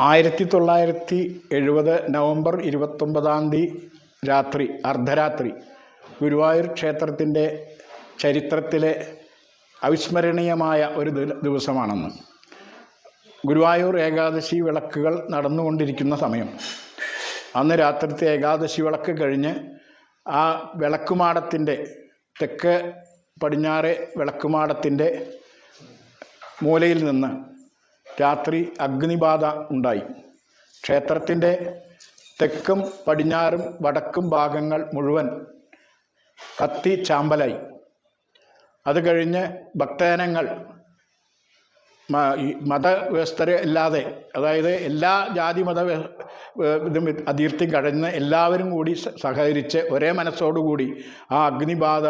ആയിരത്തി തൊള്ളായിരത്തി എഴുപത് നവംബർ ഇരുപത്തൊമ്പതാം തീയതി രാത്രി അർദ്ധരാത്രി ഗുരുവായൂർ ക്ഷേത്രത്തിന്റെ ചരിത്രത്തിലെ അവിസ്മരണീയമായ ഒരു ദിവസമാണെന്ന്. ഗുരുവായൂർ ഏകാദശി വിളക്കുകൾ നടന്നുകൊണ്ടിരിക്കുന്ന സമയം. അന്ന് രാത്രിത്തെ ഏകാദശി വിളക്ക് കഴിഞ്ഞ് ആ വിളക്കുമാടത്തിന്റെ തെക്ക് പടിഞ്ഞാറ് വിളക്കുമാടത്തിന്റെ മൂലയിൽ നിന്ന് രാത്രി അഗ്നിബാധ ഉണ്ടായി. ക്ഷേത്രത്തിന്റെ തെക്കും പടിഞ്ഞാറും വടക്കും ഭാഗങ്ങൾ മുഴുവൻ കത്തി ചാമ്പലായി. അത് കഴിഞ്ഞ് ഭക്തജനങ്ങൾ മതവ്യവസ്ഥരെ അല്ലാതെ അതായത് എല്ലാ ജാതി മത ഇതും അതിർത്തി കടന്ന് എല്ലാവരും കൂടി സഹകരിച്ച് ഒരേ മനസ്സോടുകൂടി ആ അഗ്നിബാധ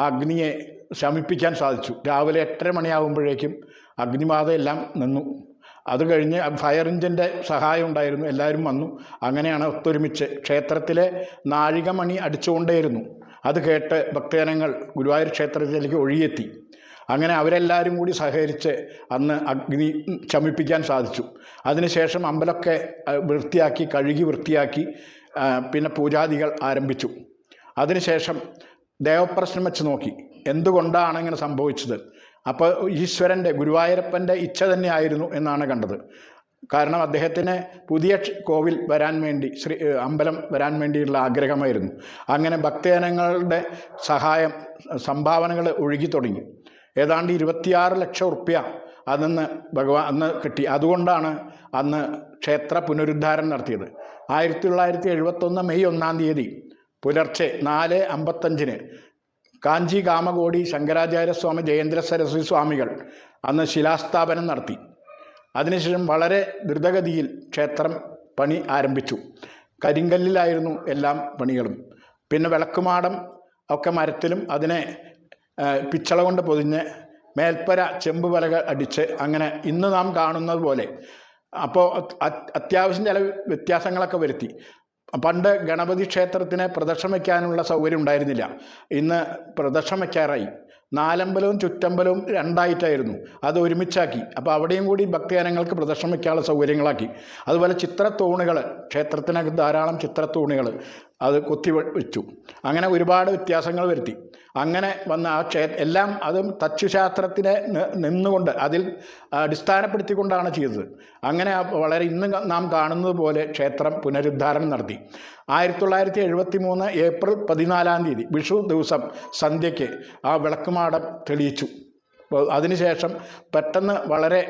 ആ അഗ്നിയെ ശമിപ്പിക്കാൻ സാധിച്ചു. രാവിലെ എട്ടര മണിയാകുമ്പോഴേക്കും അഗ്നിബാധയെല്ലാം നിന്നു. അത് കഴിഞ്ഞ് ഫയർ എഞ്ചിന്റെ സഹായം ഉണ്ടായിരുന്നു. എല്ലാവരും വന്നു. അങ്ങനെയാണ് ഒത്തൊരുമിച്ച് ക്ഷേത്രത്തിലെ നാഴികമണി അടിച്ചുകൊണ്ടേയിരുന്നു. അത് കേട്ട് ഭക്തജനങ്ങൾ ഗുരുവായൂർ ക്ഷേത്രത്തിലേക്ക് ഒഴിയെത്തി അങ്ങനെ അവരെല്ലാവരും കൂടി സഹകരിച്ച് അന്ന് അഗ്നി ശമിപ്പിക്കാൻ സാധിച്ചു. അതിനുശേഷം അമ്പലമൊക്കെ വൃത്തിയാക്കി കഴുകി വൃത്തിയാക്കി പിന്നെ പൂജാദികൾ ആരംഭിച്ചു. അതിനുശേഷം ദേവപ്രശ്നം വെച്ച് നോക്കി. എന്തുകൊണ്ടാണ് ഇങ്ങനെ സംഭവിച്ചത്? അപ്പോൾ ഈശ്വരന്റെ ഗുരുവായൂരപ്പന്റെ ഇച്ഛ തന്നെയായിരുന്നു എന്നാണ് കണ്ടത്. കാരണം അദ്ദേഹത്തിന് പുതിയ കോവിൽ വരാൻ വേണ്ടി ശ്രീ അമ്പലം വരാൻ വേണ്ടിയുള്ള ആഗ്രഹമായിരുന്നു. അങ്ങനെ ഭക്തജനങ്ങളുടെ സഹായം സംഭാവനകൾ ഒഴുകി തുടങ്ങി. ഏതാണ്ട് ഇരുപത്തിയാറ് ലക്ഷം ഉറുപ്യ അന്ന് ഭഗവാൻ അന്ന് കിട്ടി. അതുകൊണ്ടാണ് അന്ന് ക്ഷേത്ര പുനരുദ്ധാരണം നടത്തിയത്. ആയിരത്തി തൊള്ളായിരത്തി എഴുപത്തൊന്ന് മെയ് ഒന്നാം തീയതി പുലർച്ചെ നാല് അമ്പത്തഞ്ചിന് കാഞ്ചി കാമകോടി ശങ്കരാചാര്യസ്വാമി ജയേന്ദ്ര സരസ്വതി സ്വാമികൾ അന്ന് ശിലാസ്ഥാപനം നടത്തി. അതിനുശേഷം വളരെ ദ്രുതഗതിയിൽ ക്ഷേത്രം പണി ആരംഭിച്ചു. കരിങ്കല്ലിലായിരുന്നു എല്ലാം പണികളും. പിന്നെ വിളക്കുമാടം ഒക്കെ മരത്തിലും അതിനെ പിച്ചള കൊണ്ട് പൊതിഞ്ഞ് മേൽപ്പര ചെമ്പ് വലകൾ അടിച്ച് അങ്ങനെ ഇന്ന് നാം കാണുന്നത് പോലെ. അപ്പോൾ അത്- അത്യാവശ്യം ചില വ്യത്യാസങ്ങളൊക്കെ വരുത്തി. പണ്ട് ഗണപതി ക്ഷേത്രത്തിന് പ്രദക്ഷിണം വയ്ക്കാനുള്ള സൗകര്യം ഉണ്ടായിരുന്നില്ല. ഇന്ന് പ്രദക്ഷിണം വയ്ക്കാറായി നാലമ്പലവും ചുറ്റമ്പലവും രണ്ടായിട്ടായിരുന്നു. അത് ഒരുമിച്ചാക്കി. അപ്പോൾ അവിടെയും കൂടി ഭക്തജനങ്ങൾക്ക് പ്രദർശനം വയ്ക്കാനുള്ള സൗകര്യങ്ങളാക്കി. അതുപോലെ ചിത്രത്തൂണുകൾ ക്ഷേത്രത്തിനകത്ത് ധാരാളം ചിത്രത്തൂണുകൾ അത് കുത്തി വെച്ചു. അങ്ങനെ ഒരുപാട് വ്യത്യാസങ്ങൾ വരുത്തി. അങ്ങനെ വന്ന ആ ക്ഷേ എല്ലാം അതും തച്ചുശാസ്ത്രത്തിനെ നിന്നുകൊണ്ട് അതിൽ അടിസ്ഥാനപ്പെടുത്തിക്കൊണ്ടാണ് ചെയ്തത്. അങ്ങനെ വളരെ ഇന്ന് നാം കാണുന്നത് പോലെ ക്ഷേത്രം പുനരുദ്ധാരണം നടത്തി. ആയിരത്തി തൊള്ളായിരത്തി എഴുപത്തി മൂന്ന് ഏപ്രിൽ പതിനാലാം തീയതി വിഷു ദിവസം സന്ധ്യയ്ക്ക് ആ വിളക്കുമാടം തെളിയിച്ചു. അതിനുശേഷം പെട്ടെന്ന് വളരെ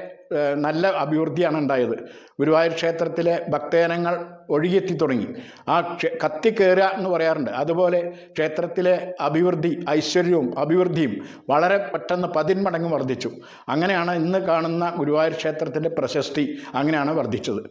നല്ല അഭിവൃദ്ധിയാണ് ഉണ്ടായത്. ഗുരുവായൂർ ക്ഷേത്രത്തിലെ ഭക്തജനങ്ങൾ ഒഴുകിയെത്തി തുടങ്ങി. ആ കത്തിക്കേറുക എന്ന് പറയാറുണ്ട്. അതുപോലെ ക്ഷേത്രത്തിലെ അഭിവൃദ്ധി ഐശ്വര്യവും അഭിവൃദ്ധിയും വളരെ പെട്ടെന്ന് പതിന്മടങ്ങ് വർദ്ധിച്ചു. അങ്ങനെയാണ് ഇന്ന് കാണുന്ന ഗുരുവായൂർ ക്ഷേത്രത്തിന്റെ പ്രശസ്തി അങ്ങനെയാണ് വർദ്ധിച്ചത്.